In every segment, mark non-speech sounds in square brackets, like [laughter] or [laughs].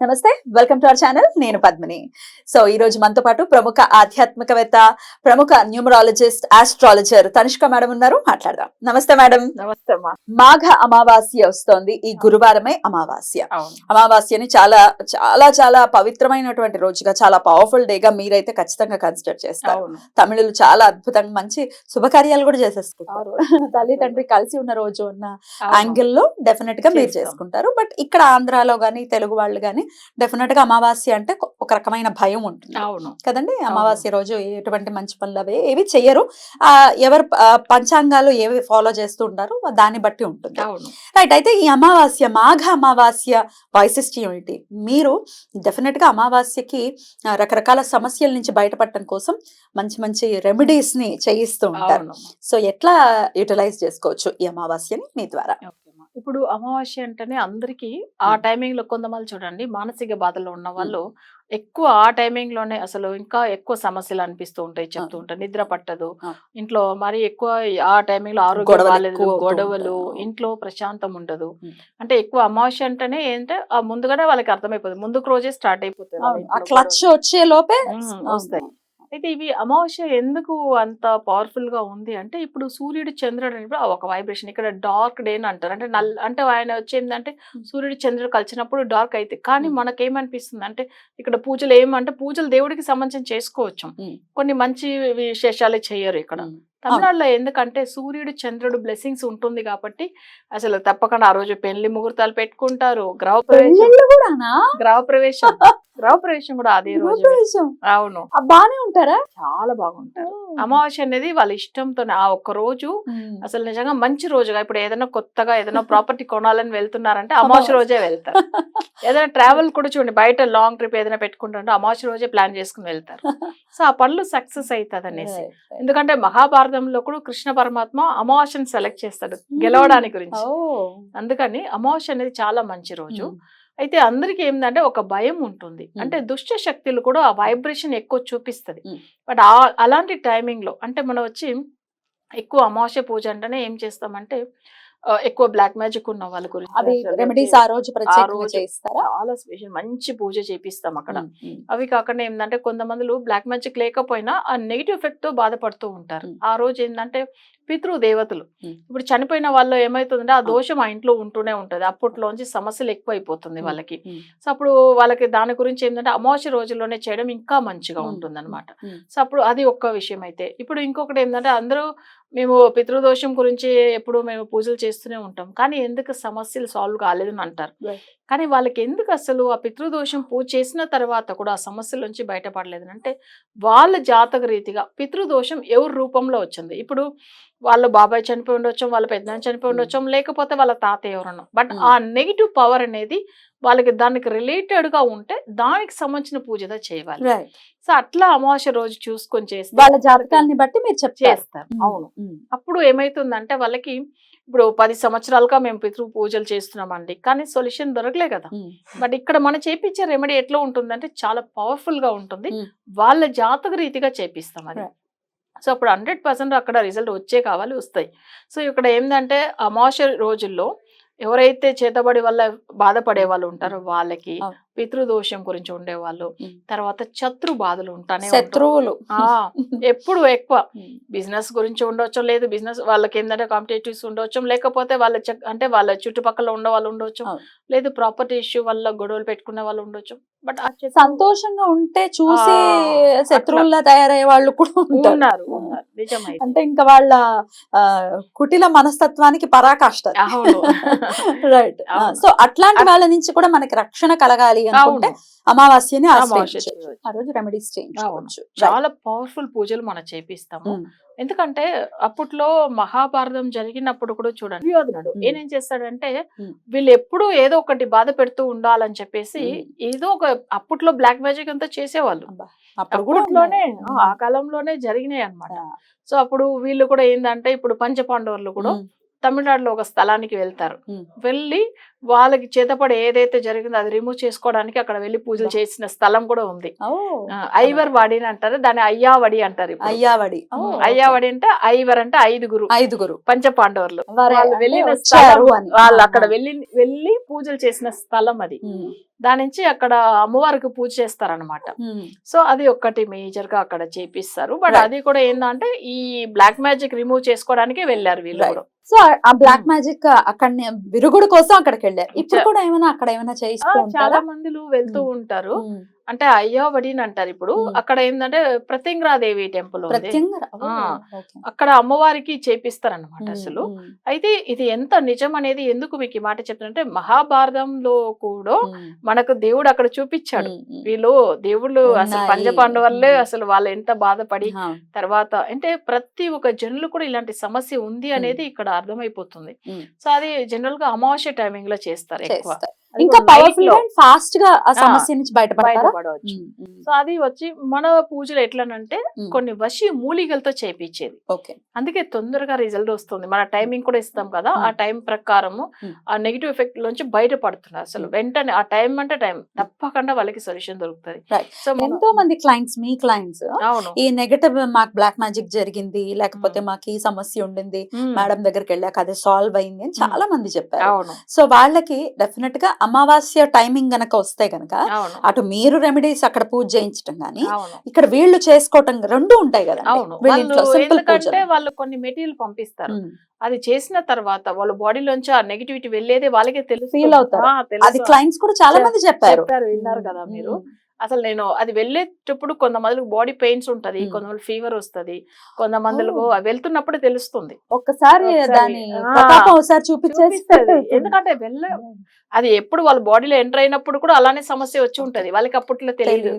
నమస్తే welcome to our channel నేను Padmini. So ఈ రోజు మనతో పాటు ప్రముఖ ఆధ్యాత్మికవేత్త ప్రముఖ న్యూమరాలజిస్ట్ ఆస్ట్రాలజర్ తనిష్క మేడం ఉన్నారు. మాట్లాడదాం. నమస్తే మేడం. నమస్తే మాఘ అమావాస్య వస్తోంది. ఈ గురువారమే అమావాస్య. అమావాస్యని చాలా చాలా చాలా పవిత్రమైనటువంటి రోజుగా చాలా పవర్ఫుల్ డేగా మీరైతే ఖచ్చితంగా కన్సిడర్ చేస్తారు. తమిళులు చాలా అద్భుతంగా మంచి శుభకార్యాలు కూడా చేసేసుకుంటారు. [laughs] తల్లి తండ్రి కలిసి ఉన్న రోజు ఉన్న అవును. యాంగిల్లో డెఫినెట్గా మీరు. చేసుకుంటారు. బట్ ఇక్కడ ఆంధ్రాలో గానీ తెలుగు వాళ్ళు గానీ డెఫినెట్గా అమావాస్య అంటే ఒక రకమైన భయం ఉంటుంది. అవును. కదండి? అమావాస్య రోజు ఎటువంటి మంచి పనులు అవి ఏవి చెయ్యరు. ఆ ఎవరు పంచాంగాలు ఏవి ఫాలో చేస్తూ ఉంటారో దాన్ని బట్టి ఉంటుంది. అవును. రైట్ అయితే ఈ అమావాస్య మాఘ అమావాస్య వైశిష్ట్యం ఏంటి మీరు డెఫినెట్గా అమావాస్యకి రకరకాల సమస్యల నుంచి బయటపడటం కోసం మంచి మంచి రెమెడీస్ని చేయిస్తూ ఉంటారు. సో ఎట్లా యూటిలైజ్ చేసుకోవచ్చు ఈ అమావాస్యని మీ ద్వారా. ఇప్పుడు అమావాస్య అంటేనే అందరికి ఆ. టైమింగ్లో కొంతమంది చూడండి మానసిక బాధలో ఉన్న వాళ్ళు ఎక్కువ ఆ టైమింగ్లోనే అసలు ఇంకా ఎక్కువ సమస్యలు అనిపిస్తూ ఉంటాయి చెప్తూ ఉంటాయి నిద్ర పట్టదు. ఇంట్లో మరి ఎక్కువ ఆ టైమింగ్లో ఆరోగ్యం గొడవలు బాగాలేదు గొడవలు. ఇంట్లో ప్రశాంతం ఉండదు. అంటే ఎక్కువ అమావాస్య అంటేనే ఏంటంటే ముందుగానే వాళ్ళకి అర్థమైపోతుంది. ముందుకు రోజే స్టార్ట్ అయిపోతుంది క్లచ్ వచ్చే లోపే వస్తాయి. అయితే ఇవి అమావాస్య ఎందుకు అంత పవర్ఫుల్గా ఉంది అంటే ఇప్పుడు సూర్యుడు చంద్రుడు అనేప్పుడు ఆ ఒక వైబ్రేషన్ ఇక్కడ డార్క్ డే అని అంటారు అంటే నల్ అంటే ఆయన వచ్చేందంటే సూర్యుడు చంద్రుడు కలిసినప్పుడు డార్క్ అయితే కానీ. మనకేమనిపిస్తుంది అంటే ఇక్కడ పూజలు ఏమంటే పూజలు దేవుడికి సంబంధించి చేసుకోవచ్చు. కొన్ని మంచి విశేషాలు చేయరు ఇక్కడ. తమిళనాడులో ఎందుకంటే సూర్యుడు చంద్రుడు బ్లెస్సింగ్స్ ఉంటుంది కాబట్టి అసలు తప్పకుండా ఆ రోజు పెళ్ళి ముహూర్తాలు పెట్టుకుంటారు. గృహ ప్రవేశం గృహ ప్రవేశం గృహ ప్రవేశం కూడా అదే రోజు. అవును. బానే ఉంటారా? చాలా బాగుంటారు. అమావాస్య అనేది వాళ్ళ ఇష్టంతో ఆ ఒక్క రోజు. అసలు నిజంగా మంచి రోజుగా ఇప్పుడు ఏదైనా కొత్తగా ఏదైనా ప్రాపర్టీ కొనాలని వెళ్తున్నారంటే అమావాస్య రోజే వెళ్తారు. ఏదైనా ట్రావెల్ కూడా చూడండి బయట లాంగ్ ట్రిప్ ఏదైనా పెట్టుకుంటారంటే అమావాస్య రోజే ప్లాన్ చేసుకుని వెళ్తారు. సో ఆ పనులు సక్సెస్ అవుతుంది అనేసి Right, right. మహాభారతంలో కూడా కృష్ణ పరమాత్మ అమావాస్యను సెలెక్ట్ చేస్తాడు గెలవడానికి గురించి. అందుకని అమావాస్య అనేది చాలా మంచి రోజు. అయితే అందరికి ఏంటంటే ఒక భయం ఉంటుంది. అంటే దుష్ట శక్తులు కూడా ఆ వైబ్రేషన్ ఎక్కువ చూపిస్తుంది. బట్ అలాంటి టైమింగ్లో అంటే మనం వచ్చి ఎక్కువ అమావాస్య పూజ అంటేనే ఏం చేస్తామంటే ఎక్కువ బ్లాక్ మ్యాజిక్ ఉన్న వాళ్ళ గురించి అవి రెమెడీస్ ఆ రోజు చాలా స్పెషల్ మంచి పూజ చేపిస్తాం అక్కడ. అవి కాకుండా ఏంటంటే కొంతమంది బ్లాక్ మ్యాజిక్ లేకపోయినా ఆ నెగిటివ్ ఎఫెక్ట్తో బాధపడుతూ ఉంటారు. ఆ రోజు ఏంటంటే పితృ దేవతలు. ఇప్పుడు చనిపోయిన వాళ్ళు ఏమైతుందంటే ఆ. దోషం ఆ ఇంట్లో ఉంటూనే ఉంటది అప్పట్లోంచి సమస్యలు ఎక్కువ అయిపోతుంది Hmm. వాళ్ళకి. సో అప్పుడు వాళ్ళకి దాని గురించి ఏంటంటే అమావాస్య రోజుల్లోనే చేయడం ఇంకా మంచిగా. ఉంటుంది అనమాట. సో అప్పుడు అది ఒక్క విషయం అయితే ఇప్పుడు ఇంకొకటి ఏంటంటే అందరూ మేము పితృదోషం గురించి ఎప్పుడు మేము పూజలు చేస్తూనే ఉంటాం కానీ ఎందుకు సమస్యలు సాల్వ్ కాలేదని అంటారు. కానీ వాళ్ళకి ఎందుకు అసలు ఆ పితృదోషం పూజ చేసిన తర్వాత కూడా ఆ సమస్యల నుంచి బయటపడలేదు అంటే వాళ్ళ జాతక రీతిగా పితృదోషం ఎవరి రూపంలో వచ్చింది ఇప్పుడు వాళ్ళ బాబాయ్ చనిపోయి ఉండొచ్చు వాళ్ళ పెద్దనాన్న చనిపోయి Hmm. ఉండొచ్చు లేకపోతే వాళ్ళ తాతయ్య ఎవరన్నా బట్ Hmm. ఆ నెగిటివ్ పవర్ అనేది వాళ్ళకి దానికి రిలేటెడ్గా ఉంటే దానికి సంబంధించిన పూజగా చేయాలి. సో అట్లా అమావాస్య రోజు చూసుకొని చేస్తే వాళ్ళ జాతకాన్ని బట్టి మీరు చేస్తారు అవును. అప్పుడు ఏమైతుందంటే వాళ్ళకి ఇప్పుడు పది సంవత్సరాలుగా మేము పితృ పూజలు చేస్తున్నామండి కానీ సొల్యూషన్ దొరకలే కదా. బట్ ఇక్కడ మనం చేపించే రెమెడీ ఎట్లా ఉంటుందంటే చాలా పవర్ఫుల్గా ఉంటుంది. వాళ్ళ జాతక రీతిగా చేపిస్తాం అది. సో అప్పుడు హండ్రెడ్ పర్సెంట్ అక్కడ రిజల్ట్ వచ్చే కావాలి వస్తాయి సో ఇక్కడ ఏంటంటే అమావాస్య రోజుల్లో ఎవరైతే చేతబడి వల్ల బాధపడే వాళ్ళు ఉంటారో వాళ్ళకి. పితృదోషం గురించి ఉండేవాళ్ళు. తర్వాత శత్రు బాధలు ఉంటానే ఉంటాయి. శత్రువులు. ఎప్పుడు ఎక్కువ. [laughs] బిజినెస్ గురించి ఉండొచ్చు లేదు బిజినెస్ వాళ్ళకి ఏంటంటే కాంపిటేటివ్స్ ఉండొచ్చు లేకపోతే వాళ్ళ అంటే వాళ్ళ చుట్టుపక్కల ఉన్న వాళ్ళు ఉండొచ్చు. లేదు ప్రాపర్టీ ఇష్యూ వల్ల గొడవలు పెట్టుకునే వాళ్ళు ఉండొచ్చు. బట్ సంతోషంగా ఉంటే చూసి శత్రువుల్లా తయారయ్యే వాళ్ళు కూడా ఉన్నారు అంటే ఇంకా వాళ్ళ కుటిల మనస్తత్వానికి పరాకాష్ట. రైట్. [laughs] సో అట్లాంటి వాళ్ళ నుంచి కూడా మనకి రక్షణ కలగాలి అనుకుంటే అమావాస్యని. ఆ రోజు రెమెడీస్ చేయించుకోవచ్చు. చాలా పవర్ఫుల్ పూజలు మనం చేపిస్తాము. ఎందుకంటే అప్పట్లో మహాభారతం జరిగినప్పుడు కూడా చూడండి దుర్యోధనుడు ఉమ్. ఏనేం చేస్తాడంటే. వీళ్ళు ఎప్పుడు ఏదో ఒకటి బాధ పెడుతూ ఉండాలని చెప్పేసి. ఏదో ఒక అప్పట్లో బ్లాక్ మ్యాజిక్ అంతా చేసేవాళ్ళు అప్పట్లోనే. ఆ కాలంలోనే జరిగినాయి అన్నమాట ఆ. సో అప్పుడు వీళ్ళు కూడా ఏంటంటే ఇప్పుడు పంచపాండవులు కూడా. తమిళనాడులో ఒక స్థలానికి వెళ్తారు. వెళ్ళి వాళ్ళకి చేతపడి ఏదైతే జరిగిందో అది రిమూవ్ చేసుకోవడానికి అక్కడ వెళ్ళి పూజలు. చేసిన స్థలం కూడా ఉంది. ఐవర్ వాడి అంటారు. దాన్ని అయ్యావడి అంటారు. అయ్యావడి. అయ్యావడి అంటే ఐవర్ అంటే ఐదుగురు. ఐదుగురు. పంచ పాండవులు వారే వాళ్ళు వెళ్ళిన స్థలం. వాళ్ళు అక్కడ. వెళ్ళి వెళ్ళి పూజలు చేసిన స్థలం అది. దాని నుంచి అక్కడ అమ్మవారికి పూజ చేస్తారనమాట సో అది ఒక్కటి మేజర్గా అక్కడ చేపిస్తారు. బట్. అది కూడా ఏంటంటే ఈ బ్లాక్ మ్యాజిక్ రిమూవ్ చేసుకోవడానికి వెళ్ళారు వీళ్ళు సో ఆ బ్లాక్. మ్యాజిక్ అక్కడ విరుగుడు కోసం అక్కడికి వెళ్ళారు ఇప్పుడు కూడా ఏమైనా అక్కడ ఏమైనా చేయిస్తూ చాలా మందిలు వెళ్తూ. ఉంటారు ఉమ్, అంటే అయ్యోబడి అని అంటారు ఇప్పుడు. అక్కడ ఏంటంటే ప్రత్యంగ్రాదేవి టెంపుల్. అక్కడ అమ్మవారికి చేపిస్తారనమాట ఉమ్, అసలు. అయితే ఇది ఎంత నిజం అనేది ఎందుకు మీకు ఈ మాట చెప్తానంటే మహాభారతంలో కూడా మనకు దేవుడు అక్కడ చూపించాడు. వీళ్ళు దేవుళ్ళు అసలు ఉన్నాయి. పంచపాండవులే ఉమ్. అసలు వాళ్ళు ఎంత బాధపడి తర్వాత అంటే ప్రతి ఒక్క జనులు కూడా ఇలాంటి సమస్య ఉంది అనేది ఇక్కడ అర్థమైపోతుంది. సో అది జనరల్గా అమావాస్య టైమింగ్లో చేస్తారు ఎక్కువ. ఇంకా పవర్ఫుల్ అండ్ ఫాస్ట్గా ఆ సమస్య నుంచి బయటపడవచ్చు సో అది వచ్చి మన పూజలు ఎట్లనంటే. కొన్ని వశి మూలికలతో చేపించేది ఓకే అందుకే తొందరగా రిజల్ట్ వస్తుంది మన టైమింగ్ కూడా ఇస్తాం కదా ఆ. టైం ప్రకారము. ఆ నెగిటివ్ ఎఫెక్ట్ లోంచి బయటపడుతున్నారు అసలు. వెంటనే ఆ టైం అంటే టైం తప్పకుండా వాళ్ళకి సొల్యూషన్ దొరుకుతుంది. సో ఎంతో మంది క్లయింట్స్ మీ క్లయింట్స్ అవును ఈ నెగటివ్ మాకు బ్లాక్ మ్యాజిక్ జరిగింది లేకపోతే. మాకు ఈ సమస్య ఉండింది. మేడం దగ్గరికి వెళ్ళాక అది సాల్వ్ అయింది అని చాలా మంది చెప్పారు సో వాళ్ళకి డెఫినెట్గా అమావాస్య టైమింగ్ గనక వస్తే గనక అటు మీరు రెమెడీస్ అక్కడ పూజ చేయించడం గానీ ఇక్కడ వీళ్ళు చేసుకోవటం రెండు ఉంటాయి కదా ఎందుకంటే వాళ్ళు కొన్ని మెటీరియల్ పంపిస్తారు. అది చేసిన తర్వాత వాళ్ళ బాడీలోంచి ఆ నెగిటివిటీ వెళ్ళేదే వాళ్ళకే తెలుసు Feel అవుతారు. అది క్లయింట్స్ కూడా చాలా మంది చెప్పారు. విన్నారు కదా. మీరు. అసలు నేను అది వెళ్ళేటప్పుడు కొంతమందికి బాడీ పెయిన్స్ ఉంటది. కొంతమంది ఫీవర్ వస్తది కొంతమందికి ఓ. వెళ్తున్నప్పుడు తెలుస్తుంది. ఒక్కసారి ఒకసారి, దాని ఆ, ప్రతాపం ఒకసారి చూపించేస్తే చూపిస్తది. [laughs] ఎందుకంటే వెళ్ళ అది ఎప్పుడు వాళ్ళ బాడీలో ఎంటర్ అయినప్పుడు కూడా అలానే సమస్య వచ్చి ఉంటది. వాళ్ళకి అప్పట్లో తెలియదు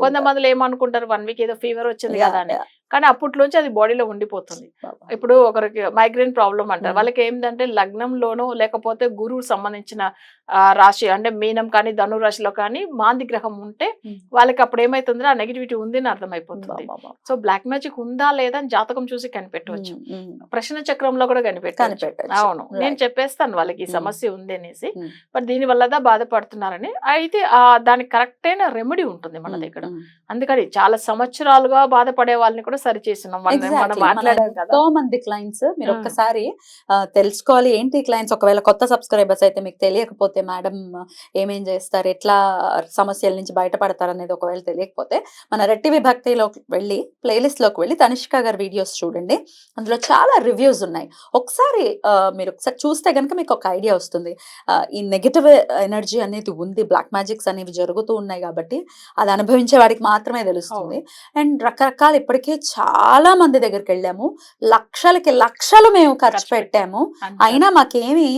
కొంతమంది ఏమనుకుంటారు వన్ వీక్ ఏదో ఫీవర్ వచ్చింది కదా అని. కానీ అప్పట్లోంచి అది బాడీలో ఉండిపోతుంది. ఇప్పుడు ఒకరికి మైగ్రేన్ ప్రాబ్లం అంటారు. వాళ్ళకి ఏంటంటే లగ్నంలోనో లేకపోతే గురువు సంబంధించిన రాశి అంటే మీనం కానీ ధను రాశిలో కానీ మాంది గ్రహం ఉంటే. వాళ్ళకి అప్పుడు ఏమైతుందో ఆ నెగిటివిటీ ఉంది అని అర్థమైపోతుంది. సో బ్లాక్ మ్యాజిక్ ఉందా లేదా అని జాతకం చూసి కనిపెట్టవచ్చు. ప్రశ్న చక్రంలో కూడా కనిపెట్టవచ్చు. అవును. నేను. చెప్పేస్తాను వాళ్ళకి ఈ. సమస్య ఉంది అనేసి. బట్ దీని వల్ల బాధపడుతున్నారని. అయితే ఆ దానికి కరెక్ట్ అయిన రెమెడీ ఉంటుంది మన దగ్గర. అందుకని చాలా సంవత్సరాలుగా బాధపడే వాళ్ళని కూడా సరి మాట్లాడాం మంది క్లయింట్స్ మీరు. ఒక్కసారి తెలుసుకోవాలి. ఏంటి క్లయింట్స్ ఒకవేళ కొత్త సబ్స్క్రైబర్స్ అయితే మీకు తెలియకపోతే మేడం ఏమేం చేస్తారు? ఎట్లా సమస్యల నుంచి బయటపడతారు అనేది ఒకవేళ తెలియకపోతే మన రెట్టి విభక్తిలోకి వెళ్ళి ప్లేలిస్ట్లోకి వెళ్ళి తనిష్క గారి వీడియోస్ చూడండి. అందులో చాలా రివ్యూస్ ఉన్నాయి. ఒకసారి మీరు ఒకసారి చూస్తే కనుక మీకు ఒక ఐడియా వస్తుంది. ఈ నెగిటివ్ ఎనర్జీ అనేది ఉంది. బ్లాక్ మ్యాజిక్స్ అనేవి జరుగుతూ ఉన్నాయి కాబట్టి అది అనుభవించే వాడికి మాత్రమే తెలుస్తుంది. అండ్ రకరకాల ఇప్పటికే చాలా మంది దగ్గరికి వెళ్ళాము లక్షలకి లక్షలు మేము ఖర్చు పెట్టాము. అయినా మాకేమీ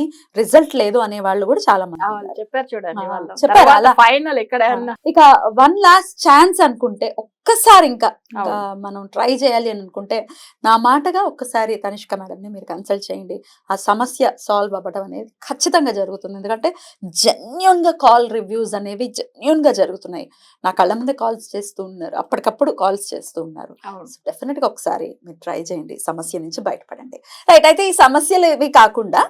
రిజల్ట్ లేదు అనే వాళ్ళు కూడా చాలా మంది. చెప్పారు చూడండి చెప్పారు, అలా. ఫైనల్ ఎక్కడైనా ఇక వన్ లాస్ట్ ఛాన్స్ అనుకుంటే ఒక్కసారి ఇంకా. మనం ట్రై చేయాలి అని అనుకుంటే నా మాటగా ఒక్కసారి తనిష్క మేడంని మీరు కన్సల్ట్ చేయండి. ఆ సమస్య సాల్వ్ అవ్వడం అనేది ఖచ్చితంగా జరుగుతుంది. ఎందుకంటే జెన్యున్గా కాల్ రివ్యూస్ అనేవి జెన్యున్గా జరుగుతున్నాయి. నా కళ్ళ ముందే కాల్స్ చేస్తూ ఉన్నారు. అప్పటికప్పుడు కాల్స్ చేస్తూ ఉన్నారు. అవును. డెఫినెట్గా ఒకసారి మీరు ట్రై చేయండి. సమస్య నుంచి బయటపడండి. రైట్ అయితే ఈ సమస్యలు ఇవి కాకుండా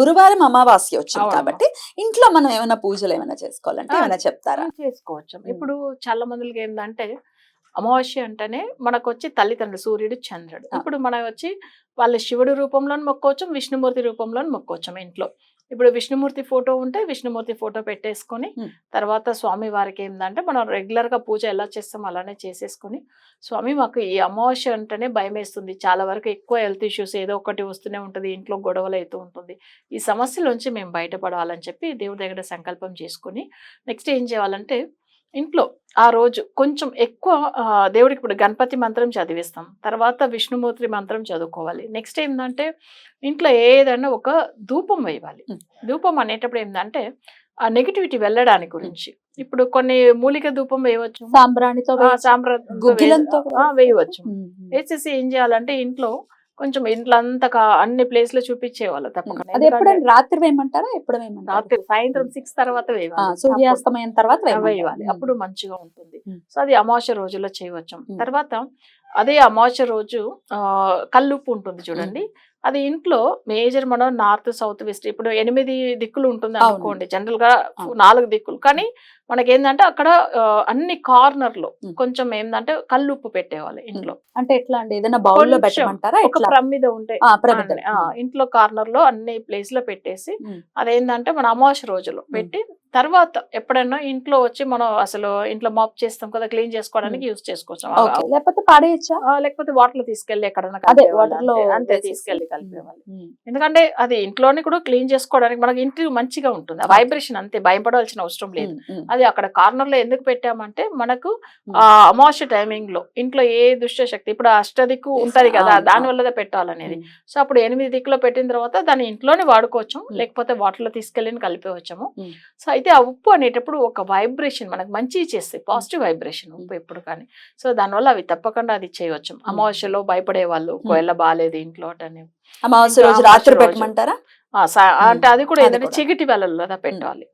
గురువారం అమావాస్య వచ్చింది. కాబట్టి ఇంట్లో మనం ఏమైనా పూజలు ఏమైనా చేసుకోవాలంటే ఏమైనా చెప్తారా? చేసుకోవచ్చు. ఇప్పుడు చాలా మందికి ఏంటంటే అమావాస్య అంటేనే మనకు వచ్చి తల్లిదండ్రులు సూర్యుడు చంద్రుడు. ఇప్పుడు మనం వచ్చి వాళ్ళ శివుడు రూపంలో మొక్కోవచ్చు విష్ణుమూర్తి రూపంలో మొక్కోవచ్చు ఇంట్లో ఇప్పుడు విష్ణుమూర్తి ఫోటో ఉంటే విష్ణుమూర్తి ఫోటో పెట్టేసుకొని. తర్వాత స్వామి వారికి ఏంటంటే మనం రెగ్యులర్గా పూజ ఎలా చేస్తాం అలానే చేసేసుకొని స్వామి మాకు ఈ అమావాస్య అంటేనే భయం వేస్తుంది చాలా వరకు ఎక్కువ హెల్త్ ఇష్యూస్ ఏదో ఒకటి వస్తూనే ఉంటుంది ఇంట్లో గొడవలు అవుతూ ఉంటుంది ఈ సమస్యలోంచి మేము బయటపడాలని చెప్పి దేవుడి దగ్గర సంకల్పం చేసుకొని నెక్స్ట్ ఏం చేయాలంటే ఇంట్లో ఆ రోజు కొంచెం ఎక్కువ దేవుడికి ఇప్పుడు గణపతి మంత్రం చదివిస్తాం. తర్వాత విష్ణుమూర్తి మంత్రం చదువుకోవాలి. నెక్స్ట్ ఏంటంటే ఇంట్లో ఏదైనా ఒక ధూపం వేయాలి. ధూపం అనేటప్పుడు ఏంటంటే ఆ నెగిటివిటీ వెళ్ళడానికి గురించి. ఇప్పుడు కొన్ని మూలిక ధూపం వేయవచ్చు. సాంబ్రాణితో ఆ, వేయవచ్చు. వేసేసి ఏం చేయాలంటే ఇంట్లో కొంచెం ఇంట్లో అంతా అన్ని ప్లేస్లో చూపించేవాళ్ళు తప్పకుండా. అది ఎప్పుడైనా రాత్రి వేయమంటారా? ఎప్పుడు వేయమంటారా? రాత్రి సాయంత్రం సిక్స్ తర్వాత వేయాలి. సూర్యాస్తమయం తర్వాత. వేయాలి. అప్పుడు మంచిగా ఉంటుంది. సో అది అమావాస్య రోజుల్లో చేయవచ్చు. తర్వాత అదే అమావాస్య రోజు కల్లుప్పు ఉంటుంది చూడండి. అది ఇంట్లో మేజర్ మనం నార్త్ సౌత్ వెస్ట్ ఇప్పుడు ఎనిమిది దిక్కులు ఉంటుంది. అనుకోండి జనరల్గా. నాలుగు దిక్కులు కానీ మనకి ఏంటంటే అక్కడ అన్ని కార్నర్లో. కొంచెం ఏంటంటే కల్లుప్పు పెట్టేవాళ్ళు ఇంట్లో అంటే ఎట్లా అండి ఏదైనా బౌల్లో కొంచెం పెట్టమంటారా ఒక ఎట్లా ప్రమిద ఉంటే ఆ, ప్రమిద. అన్ని, ఆ, ఇంట్లో కార్నర్లో అన్ని ప్లేస్లో పెట్టేసి. అదేంటంటే మన అమావాస్య రోజులో పెట్టి తర్వాత ఎప్పుడైనా ఇంట్లో వచ్చి మనం అసలు ఇంట్లో మాప్ చేస్తాం కదా క్లీన్ చేసుకోవడానికి యూజ్ చేసుకోవచ్చు లేకపోతే పాడేయచ్చా లేకపోతే వాటర్లో తీసుకెళ్ళి ఎక్కడైనా అదే కలిపేవాళ్ళు వాటర్లో అంతే. తీసుకెళ్ళి కలిపేవాళ్ళు. ఎందుకంటే అది ఇంట్లోని కూడా క్లీన్ చేసుకోవడానికి మనకి ఇంటి మంచిగా ఉంటుంది ఆ. వైబ్రేషన్ అంతే భయపడవలసిన అవసరం లేదు. అది అక్కడ కార్నర్లో ఎందుకు పెట్టామంటే మనకు. ఆ అమావాస్య టైమింగ్లో ఇంట్లో ఏ దుష్ట శక్తి ఇప్పుడు అష్టదిక్కు ఉంటది కదా దాని. వల్లదే పెట్టాలనేది. సో అప్పుడు ఎనిమిది దిక్కులో పెట్టిన తర్వాత దాన్ని ఇంట్లోనే వాడుకోవచ్చు. లేకపోతే వాటర్లో తీసుకెళ్ళి కలిపేవచ్చాము. సో అయితే ఆ ఉప్పు అనేటప్పుడు ఒక వైబ్రేషన్ మనకు మంచి చేస్తాయి పాజిటివ్ వైబ్రేషన్ ఉప్పు ఎప్పుడు కానీ సో దానివల్ల అవి తప్పకుండా అది చేయవచ్చు అమావాస్యలో భయపడే వాళ్ళు ఒకవేళ బాగాలేదు ఇంట్లో అని అమావాస్య రోజు రాత్రి. పెట్టమంటారా. అంటే అది కూడా ఏంటంటే. చీకటి వేళల్లో పెట్టాలి.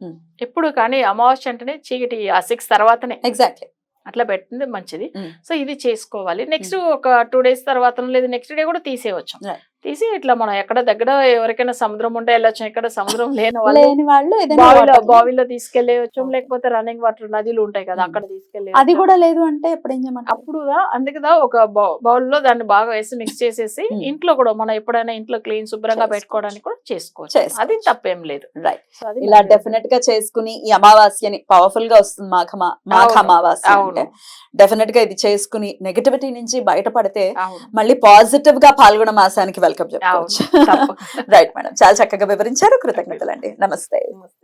ఎప్పుడు కానీ అమావాస్య అంటేనే చీకటి ఆ సిక్స్ తర్వాతనే ఎగ్జాక్ట్లీ అట్లా పెట్టింది మంచిది. సో ఇది చేసుకోవాలి నెక్స్ట్ ఒక టూ డేస్ తర్వాత లేదు నెక్స్ట్ డే కూడా తీసేయవచ్చు. తీసి ఇట్లా మనం ఎక్కడ దగ్గర ఎవరికైనా సముద్రం ఉంటే వెళ్ళొచ్చు ఎక్కడ సముద్రం లేని వాళ్ళు బావిలో బావిలో తీసుకెళ్ళేయచ్చు Okay. లేకపోతే రన్నింగ్ వాటర్ నదిలు ఉంటాయి కదా. అక్కడ తీసుకెళ్ళి అది కూడా లేదు అంటే ఎప్పుడు ఏం అప్పుడు అందుకేదా ఒక బౌల్లో దాన్ని బాగా వేసి మిక్స్ చేసేసి. [laughs] ఇంట్లో కూడా మనం ఎప్పుడైనా ఇంట్లో క్లీన్ శుభ్రంగా. పెట్టుకోవడానికి కూడా చేసుకోవచ్చు. అది తప్పేం లేదు రైట్ ఇలా. డెఫినెట్గా చేసుకుని ఈ అమావాస్యని పవర్ఫుల్గా వస్తుంది మాఘమా మాఘ. అమావాస్య అవును డెఫినెట్గా ఇది చేసుకుని నెగటివిటీ నుంచి బయటపడితే మళ్ళీ పాజిటివ్గా పాల్గొన మాసానికి వెల్కమ్ చెప్పుకోవచ్చు. రైట్ మేడం [laughs] చాలా చక్కగా వివరించారు. కృతజ్ఞతలండి. నమస్తే. నమస్తే.